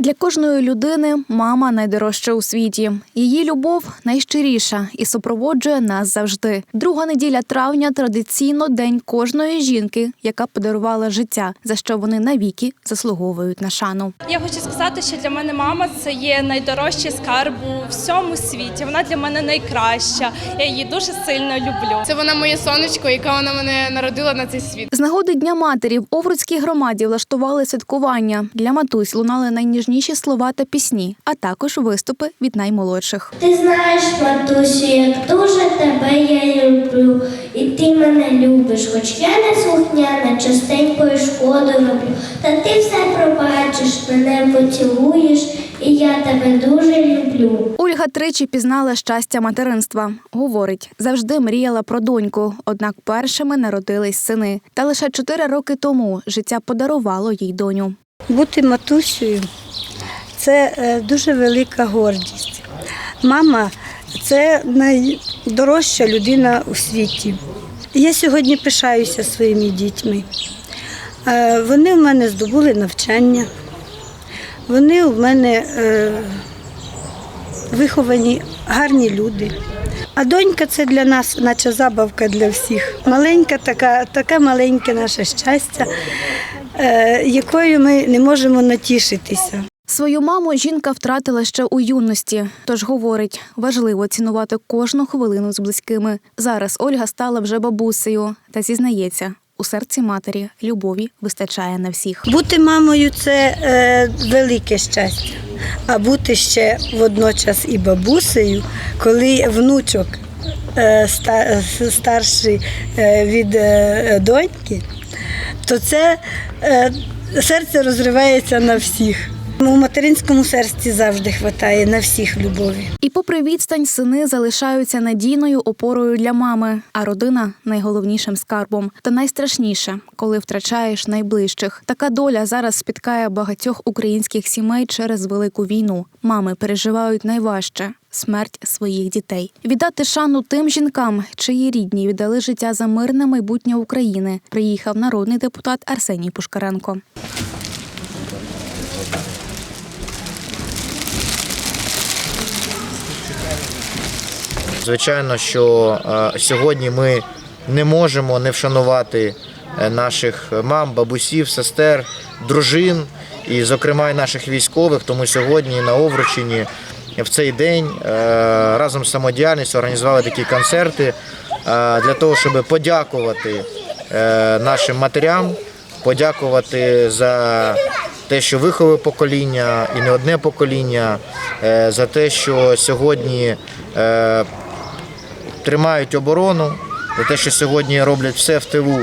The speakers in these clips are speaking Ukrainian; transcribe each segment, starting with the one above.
Для кожної людини мама найдорожча у світі. Її любов найщиріша і супроводжує нас завжди. Друга неділя травня традиційно день кожної жінки, яка подарувала життя, за що вони навіки заслуговують на шану. Я хочу сказати, що для мене мама це є найдорожчий скарб у всьому світі. Вона для мене найкраща. Я її дуже сильно люблю. Це вона моє сонечко, яка вона мене народила на цей світ. З нагоди Дня матері в Овруцькій громаді влаштували святкування. Для матусь лунали найніжніші слова та пісні, а також виступи від наймолодших. Ти знаєш, матусю, як дуже тебе я люблю, і ти мене любиш, хоч я не слухняна, частенько і шкоду роблю. Та ти все пробачиш, мене поцілуєш, і я тебе дуже люблю. Ольга тричі пізнала щастя материнства. Говорить, завжди мріяла про доньку, однак першими народились сини. Та лише чотири роки тому життя подарувало їй доню. Бути матусею це е, дуже велика гордість. Мама це найдорожча людина у світі. Я сьогодні пишаюся своїми дітьми. Е, Вони в мене здобули навчання, вони в мене е, виховані гарні люди. А донька це для нас, наче забавка для всіх. Маленька така, таке маленьке наше щастя, якою ми не можемо натішитися. Свою маму жінка втратила ще у юності, тож говорить, важливо цінувати кожну хвилину з близькими. Зараз Ольга стала вже бабусею та зізнається, у серці матері любові вистачає на всіх. Бути мамою це е, велике щастя, а бути ще водночас і бабусею, коли внучок е, е, старший е, від е, доньки, то це е, серце розривається на всіх. У материнському серці завжди вистачає на всіх любові. І попри відстань, сини залишаються надійною опорою для мами, а родина найголовнішим скарбом. Та найстрашніше, коли втрачаєш найближчих. Така доля зараз спіткає багатьох українських сімей через велику війну. Мами переживають найважче. Смерть своїх дітей віддати шану тим жінкам, чиї рідні віддали життя за мирне майбутнє України. Приїхав народний депутат Арсеній Пушкаренко. Звичайно, що е, сьогодні ми не можемо не вшанувати е, наших мам, бабусів, сестер, дружин і, зокрема, і наших військових. Тому сьогодні на Овручині в цей день е, разом з самодіяльністю організували такі концерти для того, щоб подякувати нашим матерям, подякувати за те, що виховує покоління і не одне покоління, за те, що сьогодні тримають оборону, за те, що сьогодні роблять все в тилу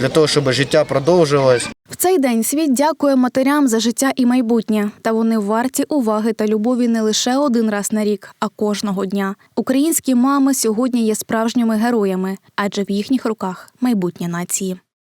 для того, щоб життя продовжувалось. В цей день світ дякує матерям за життя і майбутнє. Та вони варті уваги та любові не лише один раз на рік, а кожного дня. Українські мами сьогодні є справжніми героями, адже в їхніх руках майбутнє нації.